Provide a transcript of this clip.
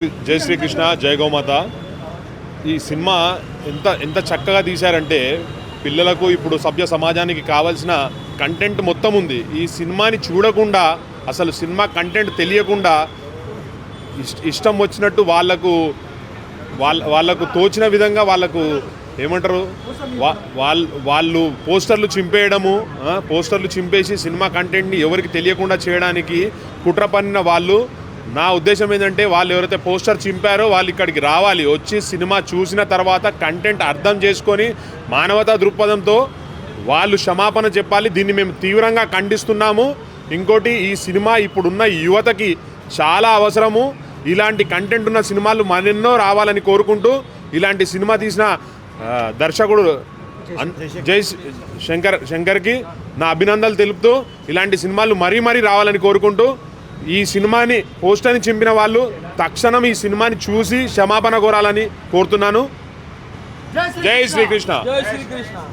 జై శ్రీకృష్ణ జై గోమాత. ఈ సినిమా ఎంత ఎంత చక్కగా తీశారంటే పిల్లలకు ఇప్పుడు సభ్య సమాజానికి కావాల్సిన కంటెంట్ మొత్తం ఉంది. ఈ సినిమాని చూడకుండా అసలు సినిమా కంటెంట్ తెలియకుండా ఇష్టం వచ్చినట్టు వాళ్ళకు వాళ్ళ వాళ్ళకు తోచిన విధంగా వాళ్ళకు ఏమంటారు? వా- వాళ్ళ వాళ్ళు పోస్టర్లు చింపేయడము పోస్టర్లు చింపేసి సినిమా కంటెంట్ని ఎవరికి తెలియకుండా చేయడానికి కుట్ర పన్నిన వాళ్ళు నా ఉద్దేశం ఏంటంటే వాళ్ళు ఎవరైతే పోస్టర్ చింపారో వాళ్ళు ఇక్కడికి రావాలి. వచ్చి సినిమా చూసిన తర్వాత కంటెంట్ అర్థం చేసుకొని మానవతా దృక్పథంతో వాళ్ళు క్షమాపణ చెప్పాలి. దీన్ని మేము తీవ్రంగా ఖండిస్తున్నాము. ఇంకోటి ఈ సినిమా ఇప్పుడున్న యువతకి చాలా అవసరము. ఇలాంటి కంటెంట్ ఉన్న సినిమాలు మరెన్నో రావాలని కోరుకుంటూ ఇలాంటి సినిమా తీసిన దర్శకుడు జై శంకర్ శంకర్కి నా అభినందనలు తెలుపుతూ ఇలాంటి సినిమాలు మరీ మరీ రావాలని కోరుకుంటూ ఈ సినిమాని పోస్టర్ని చింపిన వాళ్ళు తక్షణం ఈ సినిమాని చూసి క్షమాపణ కోరాలని కోరుతున్నాను. జై శ్రీకృష్ణ. జై శ్రీకృష్ణ.